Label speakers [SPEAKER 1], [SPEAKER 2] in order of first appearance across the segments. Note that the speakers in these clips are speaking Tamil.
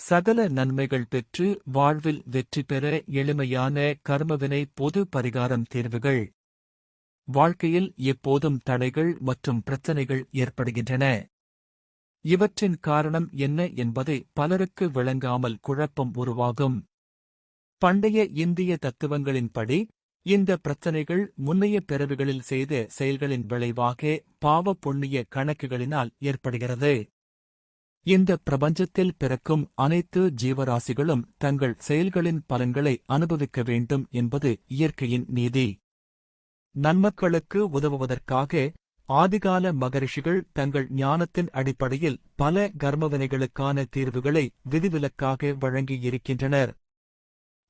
[SPEAKER 1] சகல நன்மைகள் பெற்று வாழ்வில் வெற்றி பெற எளிமையான கர்மவினை பொது பரிகாரம் தேர்வுகள். வாழ்க்கையில் எப்போதும் தடைகள் மற்றும் பிரச்சனைகள் ஏற்படுகின்றன. இவற்றின் காரணம் என்ன என்பதை பலருக்கு விளங்காமல் குழப்பம் உருவாகும். பண்டைய இந்திய தத்துவங்களின்படி இந்த பிரச்சனைகள் முன்னைய பிறவிகளில் செய்த செயல்களின் விளைவாக பாவ புண்ணிய கணக்குகளினால் ஏற்படுகிறது. இந்த பிரபஞ்சத்தில் பிறக்கும் அனைத்து ஜீவராசிகளும் தங்கள் செயல்களின் பலன்களை அனுபவிக்க வேண்டும் என்பது இயற்கையின் நீதி. நன்மக்களுக்கு உதவுவதற்காக ஆதிகால மகரிஷிகள் தங்கள் ஞானத்தின் அடிப்படையில் பல கர்மவினைகளுக்கான தீர்வுகளை விதிவிலக்காக வழங்கியிருக்கின்றனர்.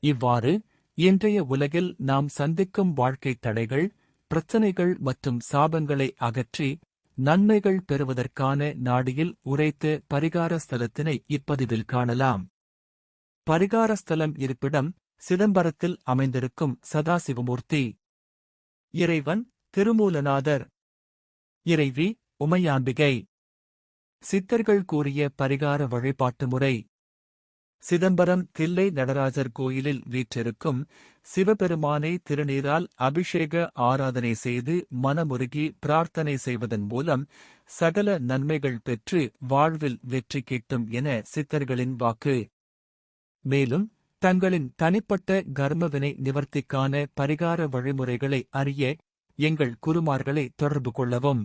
[SPEAKER 1] இவ்வாறு இன்றைய உலகில் நாம் சந்திக்கும் வாழ்க்கைத் தடைகள் பிரச்சனைகள் மற்றும் சாபங்களை அகற்றி நன்மைகள் பெறுவதற்கான நாடியில் உரைத்த பரிகார ஸ்தலத்தினை இப்பதிவில் காணலாம். பரிகார ஸ்தலம் இருப்பிடம் சிதம்பரத்தில் அமைந்திருக்கும் சதாசிவமூர்த்தி. இறைவன் திருமூலநாதர். இறைவி உமையாம்பிகை. சித்தர்கள் கூறிய பரிகார வழிபாட்டு முறை. சிதம்பரம் தில்லை நடராஜர் கோயிலில் வீற்றிருக்கும் சிவபெருமானை திருநீரால் அபிஷேக ஆராதனை செய்து மனமுருகி பிரார்த்தனை செய்வதன் மூலம் சகல நன்மைகள் பெற்று வாழ்வில் வெற்றி கிட்டும் என சித்தர்களின் வாக்கு. மேலும் தங்களின் தனிப்பட்ட கர்மவினை நிவர்த்திக்கான பரிகார வழிமுறைகளை அறிய எங்கள் குருமார்களை தொடர்பு கொள்ளவும்.